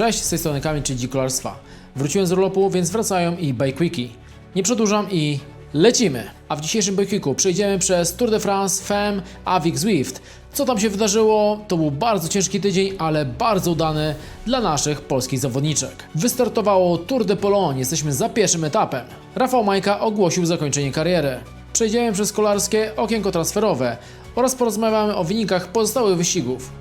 Cześć, z tej strony Kamil, czyli Dzikolarstwa. Wróciłem z urlopu, więc wracają i bikeweeki. Nie przedłużam i lecimy! A w dzisiejszym bikeweeku przejdziemy przez Tour de France, FEM, Avik Zwift. Co tam się wydarzyło? To był bardzo ciężki tydzień, ale bardzo udany dla naszych polskich zawodniczek. Wystartowało Tour de Pologne, jesteśmy za pierwszym etapem. Rafał Majka ogłosił zakończenie kariery. Przejdziemy przez kolarskie okienko transferowe oraz porozmawiamy o wynikach pozostałych wyścigów.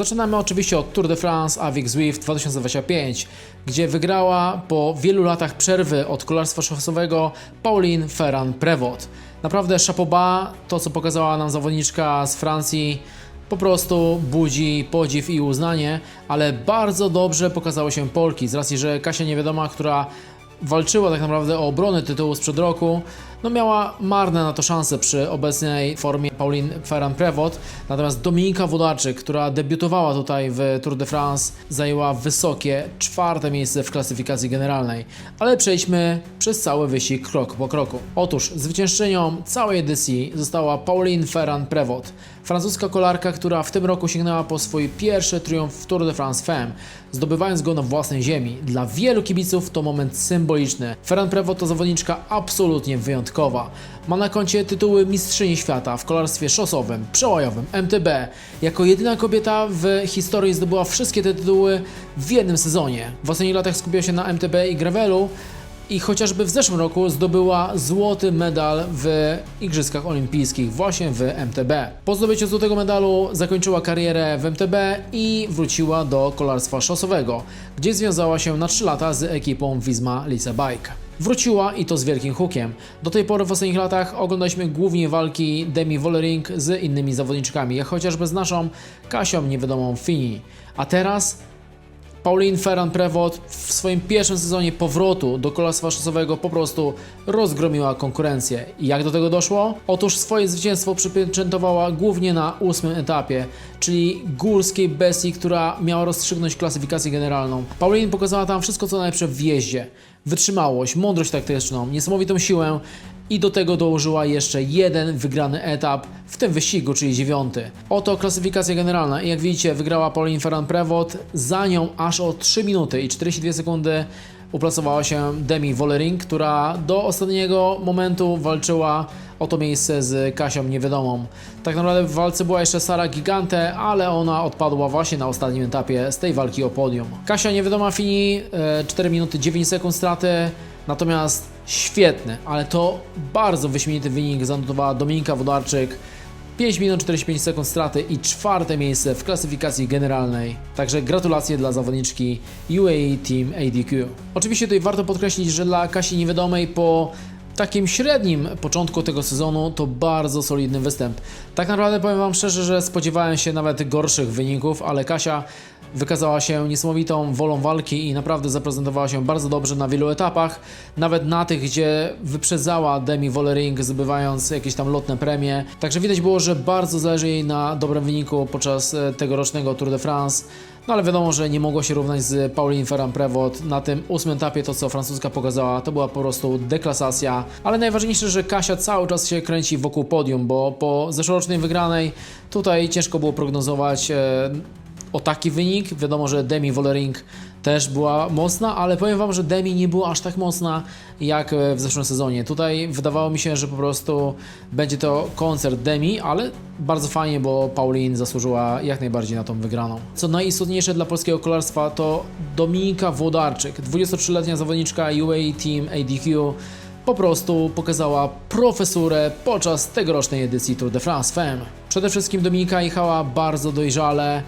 Zaczynamy oczywiście od Tour de France Avik Zwift 2025, gdzie wygrała po wielu latach przerwy od kolarstwa szosowego Pauline Ferrand-Prevot. Naprawdę szapoba, to co pokazała nam zawodniczka z Francji, po prostu budzi podziw i uznanie, ale bardzo dobrze pokazały się Polki, z racji, że Kasia Niewiadoma, która walczyła tak naprawdę o obronę tytułu sprzed roku, no miała marne na to szanse przy obecnej formie Pauline Ferrand-Prevot. Natomiast Dominika Wodarczyk, która debiutowała tutaj w Tour de France, zajęła wysokie czwarte miejsce w klasyfikacji generalnej. Ale przejdźmy przez cały wyścig krok po kroku. Otóż zwyciężczynią całej edycji została Pauline Ferrand-Prevot, francuska kolarka, która w tym roku sięgnęła po swój pierwszy triumf w Tour de France Femme, zdobywając go na własnej ziemi. Dla wielu kibiców to moment symboliczny. Ferrand-Prevot to zawodniczka absolutnie wyjątkowa. Ma na koncie tytuły mistrzyni świata w kolarstwie szosowym, przełajowym, MTB. Jako jedyna kobieta w historii zdobyła wszystkie te tytuły w jednym sezonie. W ostatnich latach skupiła się na MTB i gravelu, i chociażby w zeszłym roku zdobyła złoty medal w Igrzyskach Olimpijskich właśnie w MTB. Po zdobyciu złotego medalu zakończyła karierę w MTB i wróciła do kolarstwa szosowego, gdzie związała się na 3 lata z ekipą Visma Lisa Bike. Wróciła i to z wielkim hukiem. Do tej pory w ostatnich latach oglądaliśmy głównie walki Demi Vollering z innymi zawodniczkami, jak chociażby z naszą Kasią niewiadomą Fini. A teraz Pauline Ferrand-Prevot w swoim pierwszym sezonie powrotu do kolarstwa szosowego po prostu rozgromiła konkurencję. I jak do tego doszło? Otóż swoje zwycięstwo przypieczętowała głównie na ósmym etapie, czyli górskiej bestii, która miała rozstrzygnąć klasyfikację generalną. Pauline pokazała tam wszystko co najlepsze w jeździe. Wytrzymałość, mądrość taktyczną, niesamowitą siłę i do tego dołożyła jeszcze jeden wygrany etap w tym wyścigu, czyli dziewiąty. Oto klasyfikacja generalna i jak widzicie wygrała Pauline Ferrand-Prevot, za nią aż o 3 minuty i 42 sekundy uplasowała się Demi Vollering, która do ostatniego momentu walczyła o to miejsce z Kasią Niewiadomą. Tak naprawdę w walce była jeszcze Sara Gigante, ale ona odpadła właśnie na ostatnim etapie z tej walki o podium. Kasia Niewiadoma Fini, e, 4 minuty 9 sekund straty, natomiast świetny, ale to bardzo wyśmienity wynik zanotowała Dominika Wodarczyk. 5 minut 45 sekund straty i czwarte miejsce w klasyfikacji generalnej. Także gratulacje dla zawodniczki UAE Team ADQ. Oczywiście tutaj warto podkreślić, że dla Kasi Niewiadomej po takim średnim początku tego sezonu to bardzo solidny występ. Tak naprawdę powiem Wam szczerze, że spodziewałem się nawet gorszych wyników, ale Kasia wykazała się niesamowitą wolą walki i naprawdę zaprezentowała się bardzo dobrze na wielu etapach, nawet na tych, gdzie wyprzedzała Demi Vollering, zdobywając jakieś tam lotne premie. Także widać było, że bardzo zależy jej na dobrym wyniku podczas e, tegorocznego Tour de France. No ale wiadomo, że nie mogło się równać z Pauline Ferrand-Prevot. Na tym ósmym etapie to, co francuska pokazała, to była po prostu deklasacja. Ale najważniejsze, że Kasia cały czas się kręci wokół podium, bo po zeszłorocznej wygranej tutaj ciężko było prognozować e, o taki wynik. Wiadomo, że Demi Vollering też była mocna, ale powiem Wam, że Demi nie była aż tak mocna jak e, w zeszłym sezonie. Tutaj wydawało mi się, że po prostu będzie to koncert Demi, ale bardzo fajnie, bo Pauline zasłużyła jak najbardziej na tą wygraną. Co najistotniejsze dla polskiego kolarstwa to Dominika Włodarczyk, 23-letnia zawodniczka UAE Team ADQ, po prostu pokazała profesurę podczas tegorocznej edycji Tour de France Femme. Przede wszystkim Dominika jechała bardzo dojrzale,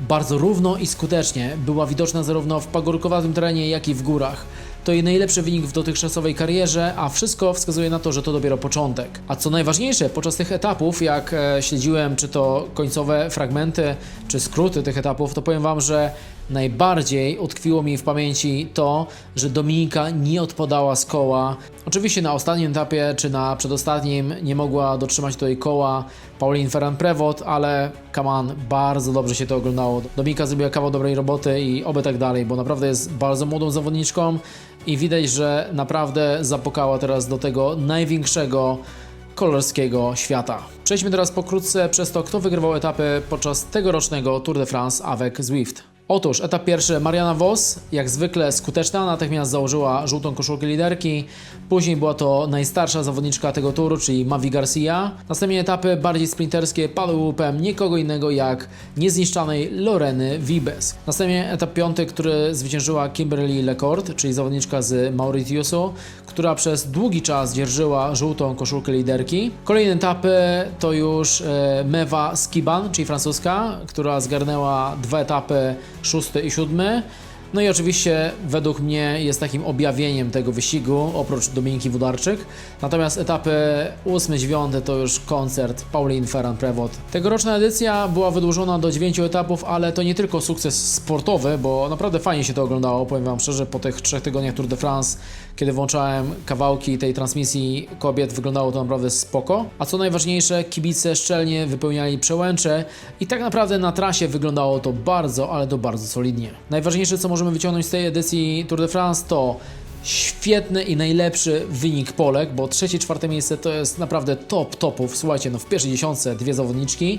bardzo równo i skutecznie. Była widoczna zarówno w pagórkowatym terenie, jak i w górach. To jej najlepszy wynik w dotychczasowej karierze, a wszystko wskazuje na to, że to dopiero początek. A co najważniejsze, podczas tych etapów, jak e, śledziłem, czy to końcowe fragmenty, czy skróty tych etapów, to powiem Wam, że najbardziej utkwiło mi w pamięci to, że Dominika nie odpadała z koła. Oczywiście na ostatnim etapie czy na przedostatnim nie mogła dotrzymać tutaj koła Pauline Ferran-Prevot, ale on, bardzo dobrze się to oglądało. Dominika zrobiła kawał dobrej roboty i oby tak dalej, bo naprawdę jest bardzo młodą zawodniczką i widać, że naprawdę zapukała teraz do tego największego kolorskiego świata. Przejdźmy teraz pokrótce przez to, kto wygrywał etapy podczas tegorocznego Tour de France avec Zwift. Otóż etap pierwszy Mariana Vos, jak zwykle skuteczna, natychmiast założyła żółtą koszulkę liderki. Później była to najstarsza zawodniczka tego turu, czyli Mavi Garcia. Następnie etapy bardziej sprinterskie padły łupem nikogo innego jak niezniszczanej Loreny Vibes. Następnie etap piąty, który zwyciężyła Kimberly Lecord, czyli zawodniczka z Mauritiusu, która przez długi czas dzierżyła żółtą koszulkę liderki. Kolejne etapy to już e, Mewa Skiban, czyli francuska, która zgarnęła dwa etapy, szósty i siódmy. No i oczywiście według mnie jest takim objawieniem tego wyścigu, oprócz Dominiki Wudarczyk. Natomiast etapy 8-9 to już koncert Pauline Ferran-Prevot. Tegoroczna edycja była wydłużona do 9 etapów, ale to nie tylko sukces sportowy, bo naprawdę fajnie się to oglądało, powiem Wam szczerze, po tych trzech tygodniach Tour de France, kiedy włączałem kawałki tej transmisji kobiet, wyglądało to naprawdę spoko. A co najważniejsze, kibice szczelnie wypełniali przełęcze i tak naprawdę na trasie wyglądało to bardzo, ale to bardzo solidnie. Najważniejsze, co możemy wyciągnąć z tej edycji Tour de France to świetny i najlepszy wynik Polek, bo trzecie, czwarte miejsce to jest naprawdę top topów. Słuchajcie, no w pierwszej dziesiątce dwie zawodniczki.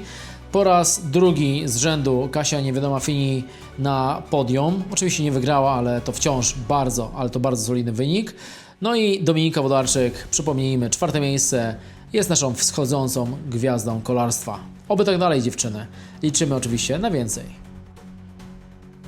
Po raz drugi z rzędu Kasia Niewiadoma Fini na podium. Oczywiście nie wygrała, ale to wciąż bardzo, ale to bardzo solidny wynik. No i Dominika Wodarczyk, przypomnijmy, czwarte miejsce jest naszą wschodzącą gwiazdą kolarstwa. Oby tak dalej dziewczyny. Liczymy oczywiście na więcej.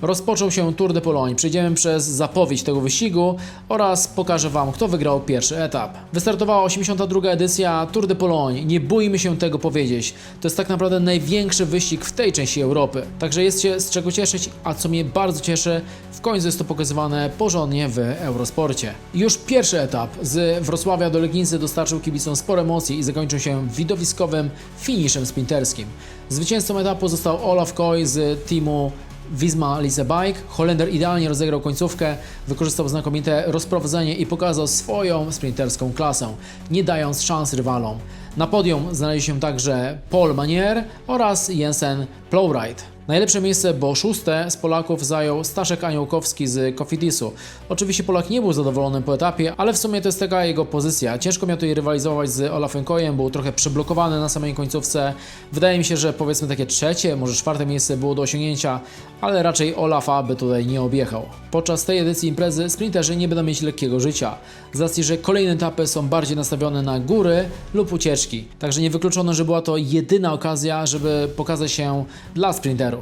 Rozpoczął się Tour de Pologne. Przejdziemy przez zapowiedź tego wyścigu oraz pokażę Wam, kto wygrał pierwszy etap. Wystartowała 82. edycja Tour de Pologne. Nie bójmy się tego powiedzieć. To jest tak naprawdę największy wyścig w tej części Europy. Także jest się z czego cieszyć, a co mnie bardzo cieszy, w końcu jest to pokazywane porządnie w Eurosporcie. Już pierwszy etap z Wrocławia do Legnicy dostarczył kibicom sporo emocji i zakończył się widowiskowym finiszem sprinterskim. Zwycięzcą etapu został Olaf Koy z teamu Wisma Lise Bike. Holender idealnie rozegrał końcówkę, wykorzystał znakomite rozprowadzenie i pokazał swoją sprinterską klasę, nie dając szans rywalom. Na podium znaleźli się także Paul Manier oraz Jensen Plowright. Najlepsze miejsce, bo szóste z Polaków zajął Staszek Aniołkowski z Cofidisu. Oczywiście Polak nie był zadowolony po etapie, ale w sumie to jest taka jego pozycja. Ciężko miał tutaj rywalizować z Olafem Kojem, był trochę przyblokowany na samej końcówce. Wydaje mi się, że powiedzmy takie trzecie, może czwarte miejsce było do osiągnięcia, ale raczej Olafa by tutaj nie objechał. Podczas tej edycji imprezy sprinterzy nie będą mieć lekkiego życia, z racji, że kolejne etapy są bardziej nastawione na góry lub ucieczki. Także nie wykluczono, że była to jedyna okazja, żeby pokazać się dla sprinterów.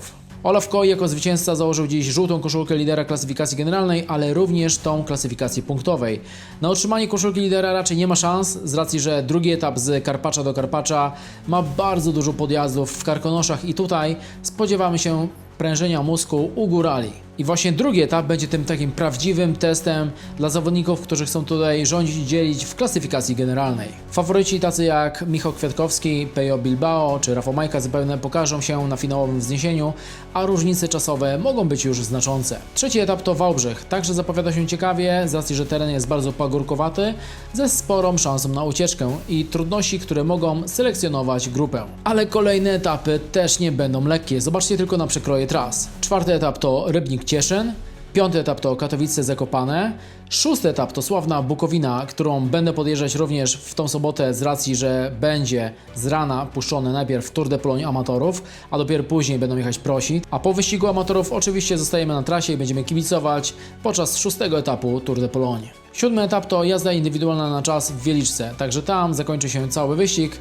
Olaf Koy jako zwycięzca założył dziś żółtą koszulkę lidera klasyfikacji generalnej, ale również tą klasyfikacji punktowej. Na otrzymanie koszulki lidera raczej nie ma szans, z racji, że drugi etap z Karpacza do Karpacza ma bardzo dużo podjazdów w Karkonoszach i tutaj spodziewamy się prężenia mózgu u górali. I właśnie drugi etap będzie tym takim prawdziwym testem dla zawodników, którzy chcą tutaj rządzić i dzielić w klasyfikacji generalnej. Faworyci tacy jak Michał Kwiatkowski, Pejo Bilbao czy Rafał Majka zapewne pokażą się na finałowym wzniesieniu, a różnice czasowe mogą być już znaczące. Trzeci etap to Wałbrzych. Także zapowiada się ciekawie, z racji, że teren jest bardzo pagórkowaty, ze sporą szansą na ucieczkę i trudności, które mogą selekcjonować grupę. Ale kolejne etapy też nie będą lekkie. Zobaczcie tylko na przekroje tras. Czwarty etap to Rybnik Cieszyn, piąty etap to Katowice Zakopane, szósty etap to sławna Bukowina, którą będę podjeżdżać również w tą sobotę z racji, że będzie z rana puszczony najpierw Tour de Pologne amatorów, a dopiero później będą jechać prosi. A po wyścigu amatorów oczywiście zostajemy na trasie i będziemy kibicować podczas szóstego etapu Tour de Pologne. Siódmy etap to jazda indywidualna na czas w Wieliczce, także tam zakończy się cały wyścig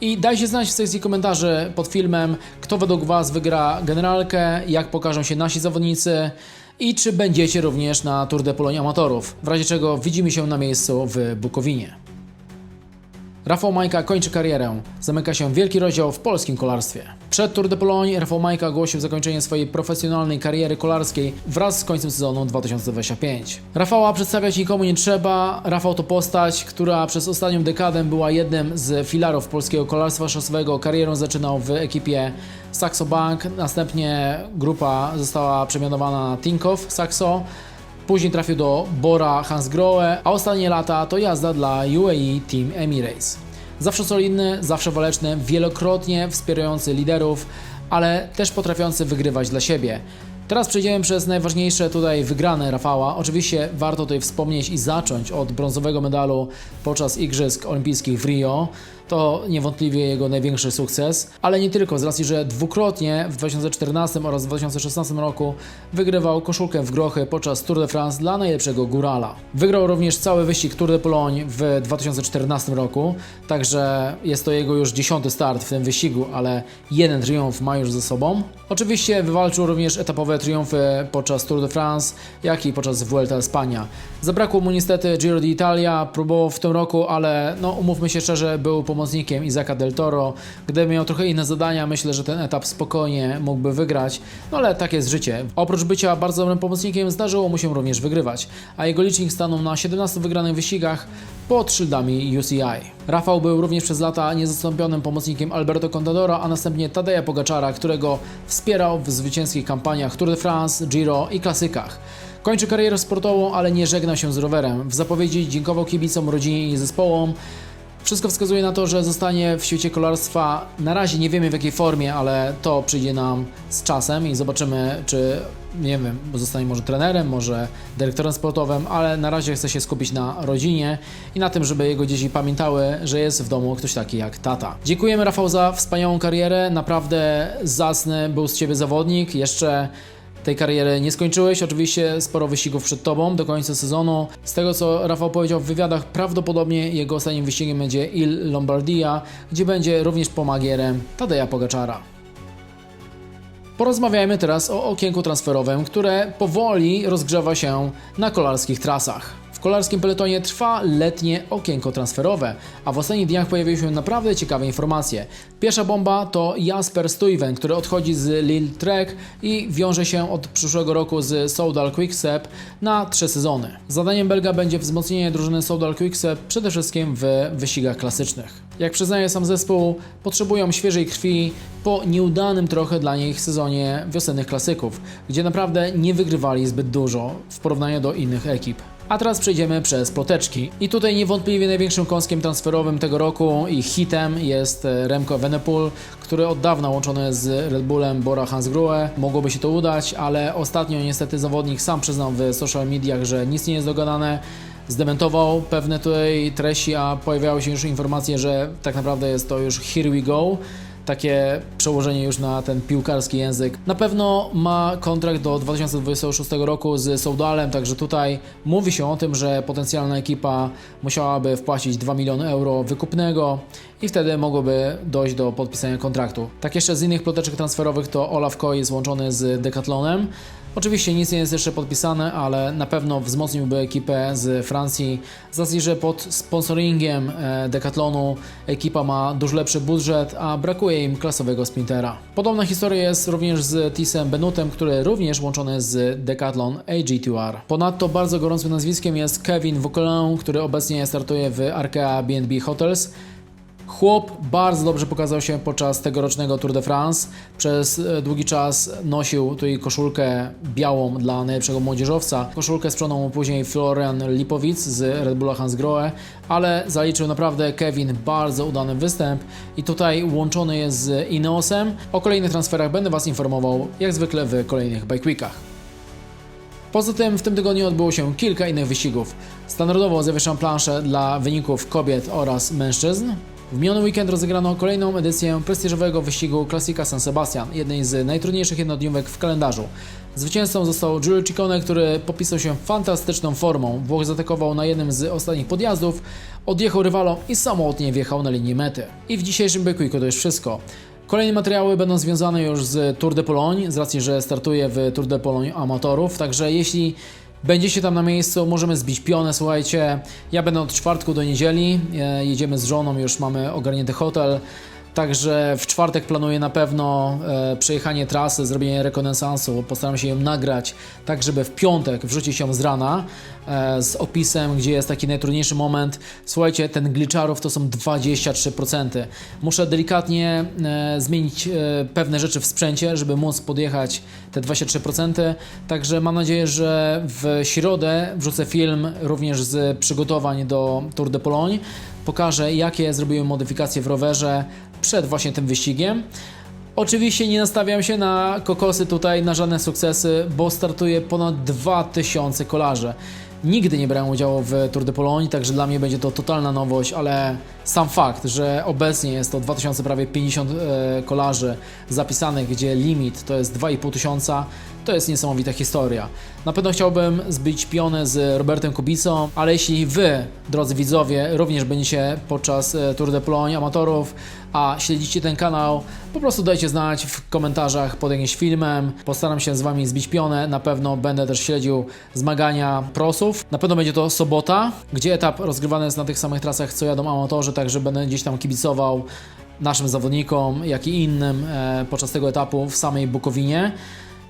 i dajcie znać w sekcji komentarzy pod filmem, kto według Was wygra generalkę, jak pokażą się nasi zawodnicy i czy będziecie również na Tour de Pologne Amatorów, w razie czego widzimy się na miejscu w Bukowinie. Rafał Majka kończy karierę. Zamyka się wielki rozdział w polskim kolarstwie. Przed Tour de Pologne Rafał Majka ogłosił zakończenie swojej profesjonalnej kariery kolarskiej wraz z końcem sezonu 2025. Rafała przedstawiać nikomu nie trzeba. Rafał to postać, która przez ostatnią dekadę była jednym z filarów polskiego kolarstwa szosowego. Karierę zaczynał w ekipie Saxo Bank, następnie grupa została przemianowana na Tinkoff Saxo. Później trafił do Bora Hansgrohe, a ostatnie lata to jazda dla UAE Team Emirates. Zawsze solidny, zawsze waleczny, wielokrotnie wspierający liderów, ale też potrafiący wygrywać dla siebie. Teraz przejdziemy przez najważniejsze tutaj wygrane Rafała. Oczywiście warto tutaj wspomnieć i zacząć od brązowego medalu podczas Igrzysk Olimpijskich w Rio. To niewątpliwie jego największy sukces, ale nie tylko, z racji, że dwukrotnie w 2014 oraz 2016 roku wygrywał koszulkę w grochy podczas Tour de France dla najlepszego górala. Wygrał również cały wyścig Tour de Pologne w 2014 roku, także jest to jego już dziesiąty start w tym wyścigu, ale jeden triumf ma już ze sobą. Oczywiście wywalczył również etapowe triumfy podczas Tour de France, jak i podczas Vuelta Espania. Zabrakło mu niestety Giro d'Italia, próbował w tym roku, ale no umówmy się szczerze, był pomocnikiem Izaka Del Toro. Gdyby miał trochę inne zadania, myślę, że ten etap spokojnie mógłby wygrać, no ale tak jest życie. Oprócz bycia bardzo dobrym pomocnikiem, zdarzyło mu się również wygrywać, a jego licznik stanął na 17 wygranych wyścigach pod szyldami UCI. Rafał był również przez lata niezastąpionym pomocnikiem Alberto Contadora, a następnie Tadeja Pogaczara, którego wspierał w zwycięskich kampaniach Tour de France, Giro i klasykach. Kończy karierę sportową, ale nie żegna się z rowerem. W zapowiedzi dziękował kibicom, rodzinie i zespołom. Wszystko wskazuje na to, że zostanie w świecie kolarstwa. Na razie nie wiemy w jakiej formie, ale to przyjdzie nam z czasem i zobaczymy, czy nie wiem, zostanie może trenerem, może dyrektorem sportowym, ale na razie chce się skupić na rodzinie i na tym, żeby jego dzieci pamiętały, że jest w domu ktoś taki jak tata. Dziękujemy Rafał za wspaniałą karierę. Naprawdę zacny był z ciebie zawodnik. Jeszcze tej kariery nie skończyłeś. Oczywiście sporo wyścigów przed tobą do końca sezonu. Z tego co Rafał powiedział w wywiadach, prawdopodobnie jego ostatnim wyścigiem będzie Il Lombardia, gdzie będzie również pomagierem Tadeja Pogaczara. Porozmawiajmy teraz o okienku transferowym, które powoli rozgrzewa się na kolarskich trasach. Kolarskim peletonie trwa letnie okienko transferowe, a w ostatnich dniach pojawiły się naprawdę ciekawe informacje. Pierwsza bomba to Jasper Stuyven, który odchodzi z Lille Trek i wiąże się od przyszłego roku z Soudal Quickstep na trzy sezony. Zadaniem Belga będzie wzmocnienie drużyny Soudal Quickstep przede wszystkim w wyścigach klasycznych. Jak przyznaje sam zespół, potrzebują świeżej krwi po nieudanym trochę dla nich sezonie wiosennych klasyków, gdzie naprawdę nie wygrywali zbyt dużo w porównaniu do innych ekip. A teraz przejdziemy przez ploteczki. I tutaj niewątpliwie największym kąskiem transferowym tego roku i hitem jest e, Remco Evenepoel, który od dawna łączony z Red Bullem Bora Hansgrohe. Mogłoby się to udać, ale ostatnio niestety zawodnik sam przyznał w social mediach, że nic nie jest dogadane zdementował pewne tutaj treści, a pojawiały się już informacje, że tak naprawdę jest to już here we go. Takie przełożenie już na ten piłkarski język. Na pewno ma kontrakt do 2026 roku z Soudalem, także tutaj mówi się o tym, że potencjalna ekipa musiałaby wpłacić 2 miliony euro wykupnego i wtedy mogłoby dojść do podpisania kontraktu. Tak jeszcze z innych ploteczek transferowych to Olaf Koy jest łączony z Decathlonem. Oczywiście nic nie jest jeszcze podpisane, ale na pewno wzmocniłby ekipę z Francji. Z racji, że pod sponsoringiem e, Decathlonu ekipa ma dużo lepszy budżet, a brakuje im klasowego sprintera. Podobna historia jest również z Tisem Benutem, który również łączony z Decathlon AG2R. Ponadto bardzo gorącym nazwiskiem jest Kevin Vauquelin, który obecnie startuje w Arkea B&B Hotels. Chłop bardzo dobrze pokazał się podczas tegorocznego Tour de France. Przez e, długi czas nosił tutaj koszulkę białą dla najlepszego młodzieżowca. Koszulkę sprzedał mu później Florian Lipowicz z Red Bulla Hansgrohe, ale zaliczył naprawdę Kevin bardzo udany występ i tutaj łączony jest z Ineosem. O kolejnych transferach będę Was informował jak zwykle w kolejnych Bike Weekach. Poza tym w tym tygodniu odbyło się kilka innych wyścigów. Standardowo zawieszam planszę dla wyników kobiet oraz mężczyzn. W miniony weekend rozegrano kolejną edycję prestiżowego wyścigu Klasika San Sebastian, jednej z najtrudniejszych jednodniówek w kalendarzu. Zwycięzcą został Giulio Ciccone, który popisał się fantastyczną formą. Włoch zaatakował na jednym z ostatnich podjazdów, odjechał rywalom i samotnie wjechał na linię mety. I w dzisiejszym Byquiku to już wszystko. Kolejne materiały będą związane już z Tour de Pologne, z racji, że startuje w Tour de Pologne amatorów, także jeśli Będziecie tam na miejscu, możemy zbić pionę, słuchajcie. Ja będę od czwartku do niedzieli, e, jedziemy z żoną, już mamy ogarnięty hotel. Także w czwartek planuję na pewno e, przejechanie trasy, zrobienie rekonesansu. Postaram się ją nagrać, tak żeby w piątek wrzucić ją z rana e, z opisem, gdzie jest taki najtrudniejszy moment. Słuchajcie, ten glitcharów to są 23%. Muszę delikatnie e, zmienić pewne rzeczy w sprzęcie, żeby móc podjechać te 23%. Także mam nadzieję, że w środę wrzucę film również z przygotowań do Tour de Pologne. Pokażę, jakie zrobiłem modyfikacje w rowerze przed właśnie tym wyścigiem. Oczywiście nie nastawiam się na kokosy tutaj, na żadne sukcesy, bo startuje ponad 2000 kolarzy. Nigdy nie brałem udziału w Tour de Pologne, także dla mnie będzie to totalna nowość, ale sam fakt, że obecnie jest to 2000 prawie 50 e, kolarzy zapisanych, gdzie limit to jest 2500 tysiąca, to jest niesamowita historia. Na pewno chciałbym zbić pionę z Robertem Kubicą, ale jeśli Wy, drodzy widzowie, również będziecie podczas e, Tour de Pologne amatorów, a śledzicie ten kanał, po prostu dajcie znać w komentarzach pod jakimś filmem. Postaram się z Wami zbić pionę. Na pewno będę też śledził zmagania prosów. Na pewno będzie to sobota, gdzie etap rozgrywany jest na tych samych trasach, co jadą amatorzy, także będę gdzieś tam kibicował naszym zawodnikom, jak i innym e, podczas tego etapu w samej Bukowinie.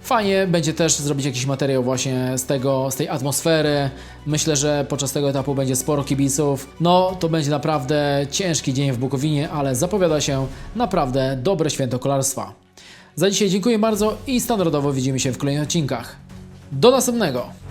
Fajnie będzie też zrobić jakiś materiał właśnie z tego, z tej atmosfery. Myślę, że podczas tego etapu będzie sporo kibiców. No, to będzie naprawdę ciężki dzień w Bukowinie, ale zapowiada się naprawdę dobre święto kolarstwa. Za dzisiaj dziękuję bardzo i standardowo widzimy się w kolejnych odcinkach. Do następnego!